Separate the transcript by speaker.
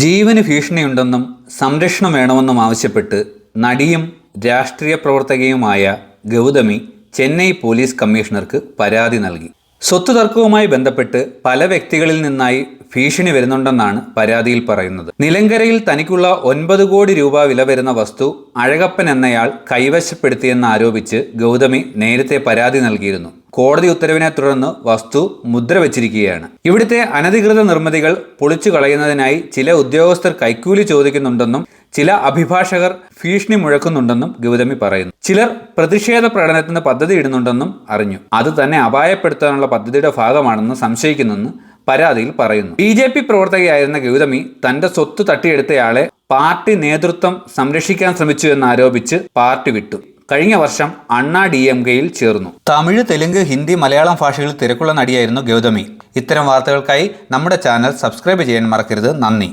Speaker 1: ജീവന് ഭീഷണിയുണ്ടെന്നും സംരക്ഷണം വേണമെന്നും ആവശ്യപ്പെട്ട് നടിയും രാഷ്ട്രീയ പ്രവർത്തകയുമായ ഗൗതമി ചെന്നൈ പോലീസ് കമ്മീഷണർക്ക് പരാതി നൽകി. സ്വത്ത് തർക്കവുമായി ബന്ധപ്പെട്ട് പല വ്യക്തികളിൽ നിന്നായി ഭീഷണി വരുന്നുണ്ടെന്നാണ് പരാതിയിൽ പറയുന്നത്. നിലങ്കരയിൽ തനിക്കുള്ള ഒൻപത് കോടി രൂപ വില വരുന്ന വസ്തു അഴകപ്പൻ എന്നയാൾ കൈവശപ്പെടുത്തിയെന്ന് ആരോപിച്ച് ഗൗതമി നേരത്തെ പരാതി നൽകിയിരുന്നു. കോടതി ഉത്തരവിനെ തുടർന്ന് വസ്തു മുദ്ര വച്ചിരിക്കുകയാണ്. ഇവിടുത്തെ അനധികൃത നിർമ്മിതികൾ പൊളിച്ചു കളയുന്നതിനായി ചില ഉദ്യോഗസ്ഥർ കൈക്കൂലി ചോദിക്കുന്നുണ്ടെന്നും ചില അഭിഭാഷകർ ഭീഷണി മുഴക്കുന്നുണ്ടെന്നും ഗൗതമി പറയുന്നു. ചിലർ പ്രതിഷേധ പ്രകടനത്തിന് പദ്ധതി ഇടുന്നുണ്ടെന്നും അറിഞ്ഞു. അത് തന്നെ അപായപ്പെടുത്താനുള്ള പദ്ധതിയുടെ ഭാഗമാണെന്ന് സംശയിക്കുന്നെന്ന് പരാതിയിൽ പറയുന്നു. ബി ജെ പി പ്രവർത്തകയായിരുന്ന ഗൗതമി തന്റെ സ്വത്ത് തട്ടിയെടുത്തയാളെ പാർട്ടി നേതൃത്വം സംരക്ഷിക്കാൻ ശ്രമിച്ചു എന്നാരോപിച്ച് പാർട്ടി വിട്ടു. കഴിഞ്ഞ വർഷം അണ്ണാ ഡി എം കെയിൽ ചേർന്നു. തമിഴ് തെലുങ്ക് ഹിന്ദി മലയാളം ഭാഷകളിൽ തിരക്കുള്ള നടിയായിരുന്നു ഗൗതമി. ഇത്തരം വാർത്തകൾക്കായി നമ്മുടെ ചാനൽ സബ്സ്ക്രൈബ് ചെയ്യാൻ മറക്കരുത്. നന്ദി.